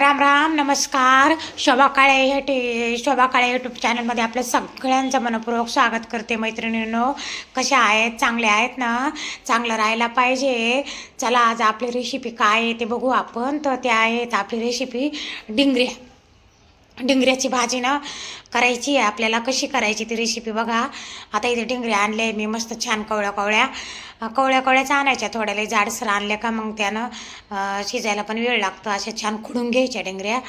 राम राम नमस्कार. शोभा काळे हे टी शोभा काळे यूट्यूब चॅनलमध्ये आपलं सगळ्यांचं मनपूर्वक स्वागत करते मैत्रिणींनो. कशा आहेत? चांगले आहेत ना? चांगलं राहायला पाहिजे. चला आज आपली रेसिपी काय आहे ते बघू आपण. तर ते आहेत आपली रेसिपी डिंगऱ्या डिंगऱ्याची भाजी ना करायची आहे आपल्याला कशी करायची ती रेसिपी बघा. आता इथे डिंगऱ्या आणले मी मस्त छान कवळ्या कवळ्या. कवळ्या कवळ्याच आणायच्या थोड्या लई जाडसर आणल्या का मग त्यानं शिजायला पण वेळ लागतो अशा छान खुडून घ्यायच्या डिंगऱ्या.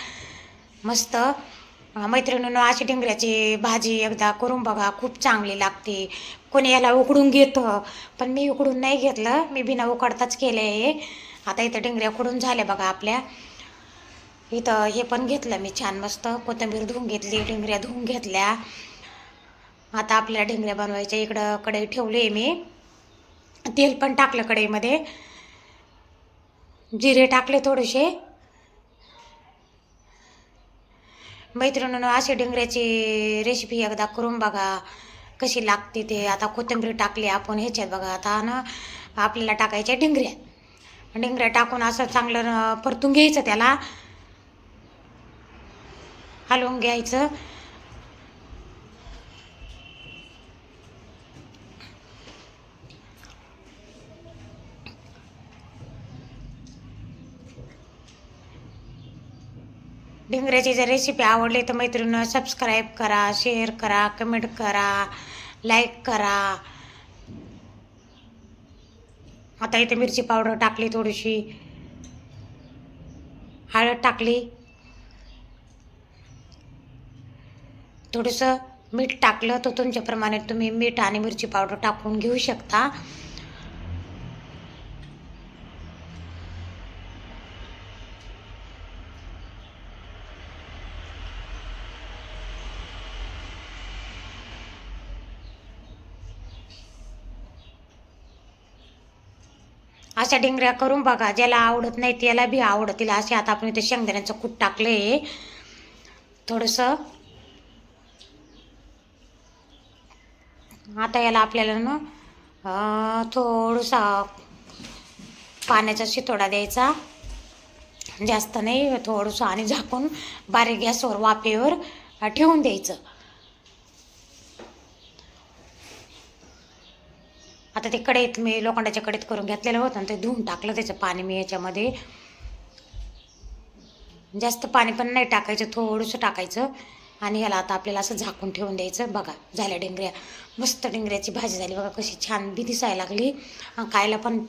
मस्त. मैत्रिणीनं अशी डिंगऱ्याची भाजी एकदा करून बघा खूप चांगली लागते. कोणी याला उकडून घेतं पण मी उकडून नाही घेतलं मी बिना उकडताच केलं आहे आता इथं डिंगऱ्या खुडून झाल्या बघा आपल्या. इथं हे पण घेतलं मी छान मस्त. कोथिंबीर धुवून घेतली डिंगऱ्या धुवून घेतल्या. आता आपल्याला डिंगऱ्या बनवायच्या. इकडं कढई ठेवली आहे मी. तेल पण टाकलं कढईमध्ये. जिरे टाकले थोडेसे. मैत्रिणीनं अशी डिंगऱ्याची रेसिपी एकदा करून बघा. कशी लागते ते. आता कोथिंबीर टाकली आपण ह्याच्यात बघा. आता ना आपल्याला टाकायच्या डिंगऱ्या डिंगऱ्या टाकून असं चांगलं परतून घ्यायचं त्याला. हलवून घ्यायचं. डिंगऱ्याची जर रेसिपी आवडली तर मैत्रिणीनं सबस्क्राईब करा शेअर करा कमेंट करा लाईक करा. आता इथे मिरची पावडर टाकली थोडीशी. हळद टाकली. थोडंसं मीठ टाकलं तर तुमच्याप्रमाणे तुम्ही मीठ आणि मिरची पावडर टाकून घेऊ शकता. अशा डिंगऱ्या करून बघा ज्याला आवडत नाही त्याला बी आवडतील. असे आता आपण इथे शेंगदाण्याचं कूट टाकलं आहे थोडंसं आता याला आपल्याला ना थोडसा पाण्याचा शितोडा द्यायचा. जास्त नाही थोडंसं आणि झाकून बारीक गॅसवर वाफेवर ठेवून द्यायचं. आता ते कढईत मी लोखंडाच्या कढईत करून घेतलेलं होतं आणि ते धुवून टाकलं त्याचं पाणी मी याच्यामध्ये. जास्त पाणी पण नाही टाकायचं थोडंसं टाकायचं. आणि ह्याला आता आपल्याला असं झाकून ठेवून द्यायचं. बघा झाल्या डेंगऱ्या. मस्त डेंगऱ्याची भाजी झाली. बघा कशी छान बी दिसायला लागली. खायला पण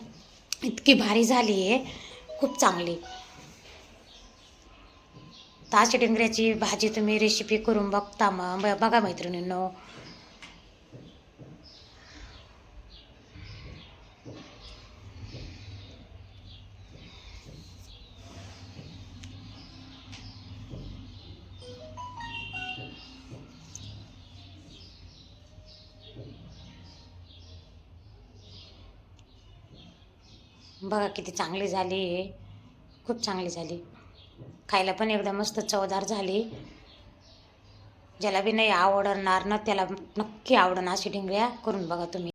इतकी भारी झाली आहे. खूप चांगली. ताशी अशी भाजी तुम्ही रेसिपी करून बघता मग. ब- बघा मैत्रिणींनो. बघा किती चांगली झाली खूप चांगली झाली. खायला पण एकदम मस्त चवदार झाली. ज्याला बी नाही आवडणार ना त्याला नक्की आवडणार अशी डिंगऱ्या करून बघा तुम्ही.